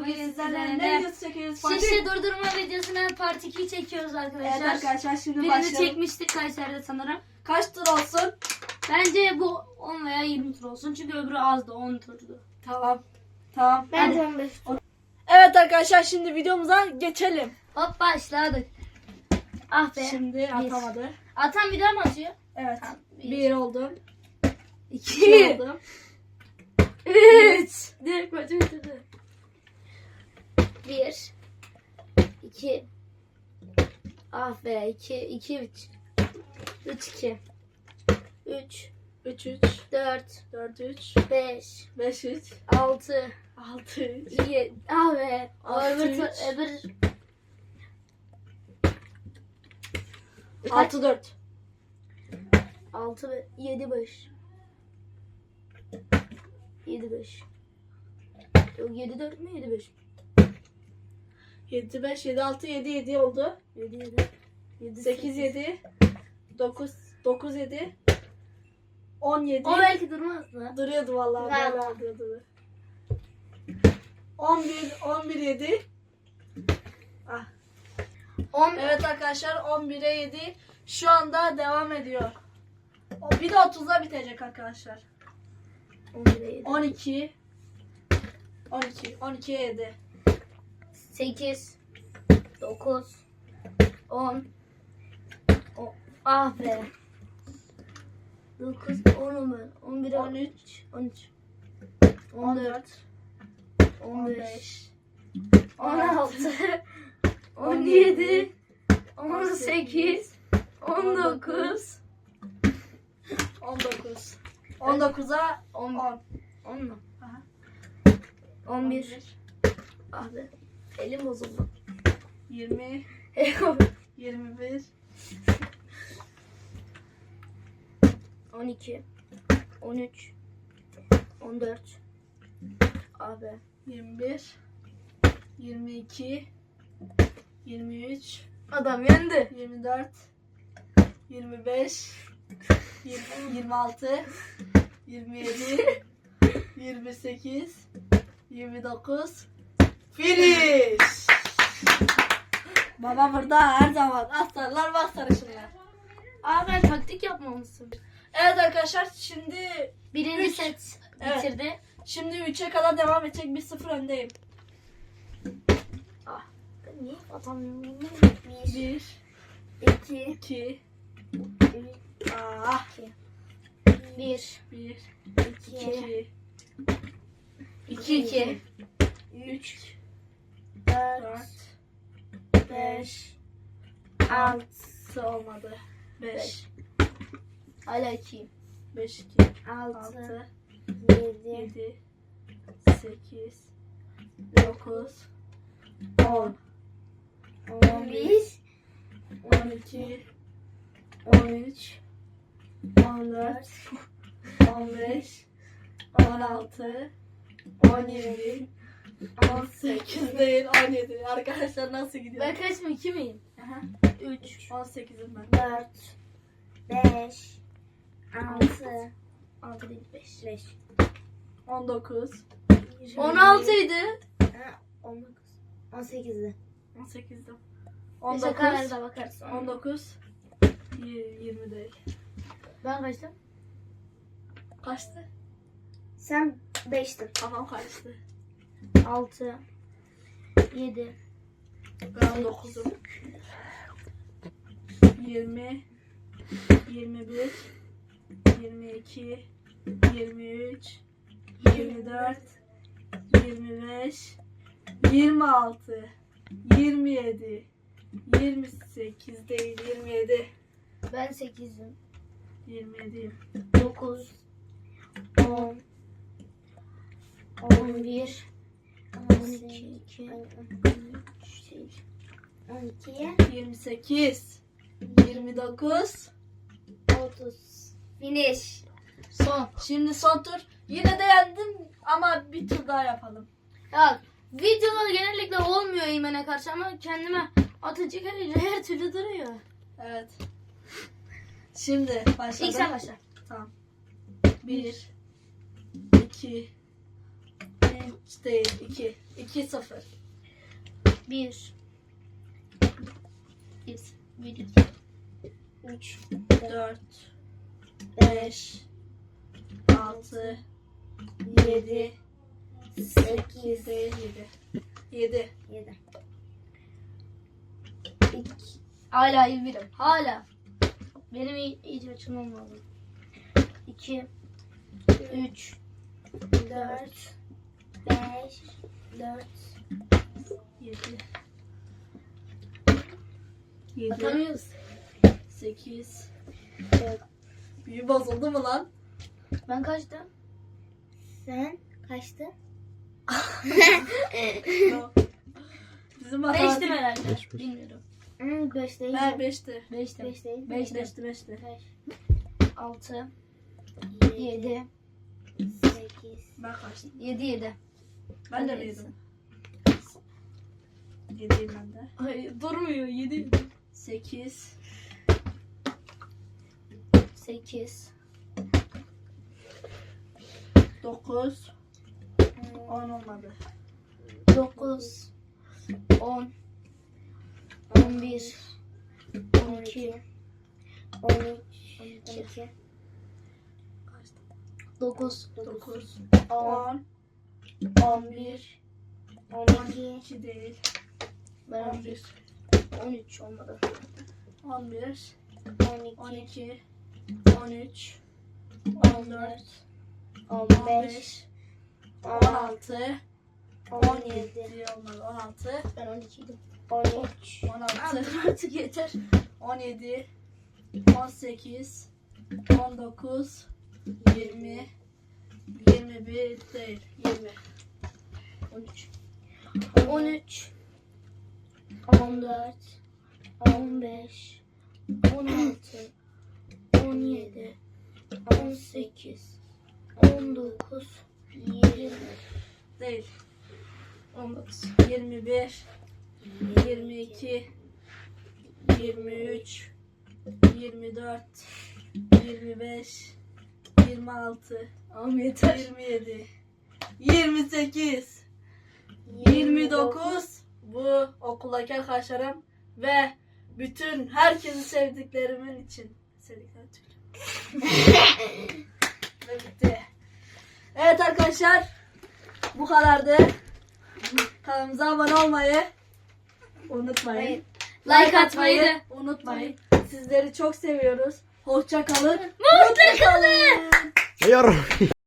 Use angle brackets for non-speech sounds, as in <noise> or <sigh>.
Bugün Sizlerle sizlerle ne videosu çekiyoruz? Fatih? Şişe durdurma videosuna part 2 çekiyoruz arkadaşlar. Evet arkadaşlar şimdi Birini başlayalım. çekmiştik Kayseri'de sanırım. Kaç tur olsun? Bence bu 10 veya 20 tur olsun. Çünkü öbürü azdı 10 turdu. Tamam. Tamam. Ben Hadi. 15 Evet arkadaşlar şimdi videomuza geçelim. Hop başladık. Ah be. Şimdi atamadı. Atan bir daha mı atıyor? Evet. Tamam, bir. Bir oldum. 2 İki oldum. 3 <laughs> Direkt maçı bitirdi. 1 2 Ah be 2 2 3 3 2 3 3 3 4 4 3 5 5 3 6 6 3 7 Ah be. Altı, öbür, üç. öbür 6 4 6 7 5 7 5 Yok 7 4 mü 7 5 7 5 7 6 7 7 oldu. 7 7 7 8 7 9 9 7 17 O belki durmaz mı? Duruyordu vallahi Ver. böyle duruyordu. 11 11 7 Ah. 10 Evet arkadaşlar 11'e 7 şu anda devam ediyor. Bir de 30'da bitecek arkadaşlar. 11 12 12 12'ye 7 8 9 10 O- Ah be. 9 10 ben 11 13 13 14 15 15 16 17 18 19 19 19'a 10 10 10 mu? Aha. 11 Ah be elim bozuldu. 20 21 12 13 14 Ah be 21 22 23 Adam yendi. 24 25 20, 26 27 28 29 Finish! Baba burada her zaman aslanlar bak sarışınlar. Aa ben taktik yapmamışsın. Evet arkadaşlar şimdi Birinci Üç. set Evet. bitirdi. şimdi 3'e kadar devam edecek 1-0 öndeyim. Ah. Ben niye atamıyorum? 1 2 2 3 ah 1 1 2 2 2 2 3 4 4 5 6 olmadı. 5 Hala 2 5 2 6 6 7 7 8 9 10 11 12 13 14 15 16 17 18 değil 17 arkadaşlar nasıl gidiyor? Ben kaç mı 2 miyim? Aha, 3 18'im ben 4 5 6 6 değil 5 5 19 16 idi. 19. 18'di. 18'dim Neyse 19 kararda bakarız. 19 20 değil Ben kaçtım? kaçtı? Sen 5'tin. Kafam karıştı 6 7 ben 9'um 20 21 22 23 24 25 26 27 28 değil 27 Ben 8'im. 27 9 10 11 12 2 3 12'ye 28 29 30. Finish. Son. Şimdi son tur. Yine de yendim ama bir tur daha yapalım. Ya videolar genellikle olmuyor Eymen'e karşı ama kendime atacak her türlü duruyor. Evet. Şimdi başladım. İlk sen başla. Tamam. 1 2 3 Hiç değil. 2. 2 0. Bir. Bir. Bir. iki. 3, 4 5, 6 7, 7 8, değil 7. 7. 7. Hala iyi birim. Hala. Benim iyi, iyice açılmam lazım. 2 3 4, 5, 4, 7 7 Atamıyoruz. 8 4. Büyü bozuldu mu lan? Ben kaçtım? Sen kaçtı? Bizim Beştim matematik herhalde. Beş, beş. Bilmiyorum. Hmm, 5 değil. Ben 5'ti. Beştim. 5 değil. Beştim. 5'ti 5'ti. 5, 6 7, 7 8, Ben kaçtım. 7 7. Ben de büyüdüm. 7'yim ben de. Ay durmuyor 7 8 8 9 10 olmadı. 9 10 11 12 13, 12, 9 9 10, 10 11 12, 2 değil. ben 11 13 olmadı. 11 12, 12 13 14 15, 16 17, 17 olmadı. 16 ben 12 idim. 13, 16 Artık yeter. 17 18 19 20 21 değil 20 13 13 14 15 16 17 18 19 20 değil. 19 21 22 23 24 25 26 Tamam yeter. 27 28 29 bu okuldaki arkadaşlarım ve bütün herkesi sevdiklerimin için sevdiklerim <laughs> ve bitti. Evet arkadaşlar bu kadardı. Kanalımıza abone olmayı unutmayın. Like atmayı unutmayın. Sizleri çok seviyoruz. Hoşça kalın. Mutlu kalın. Yar.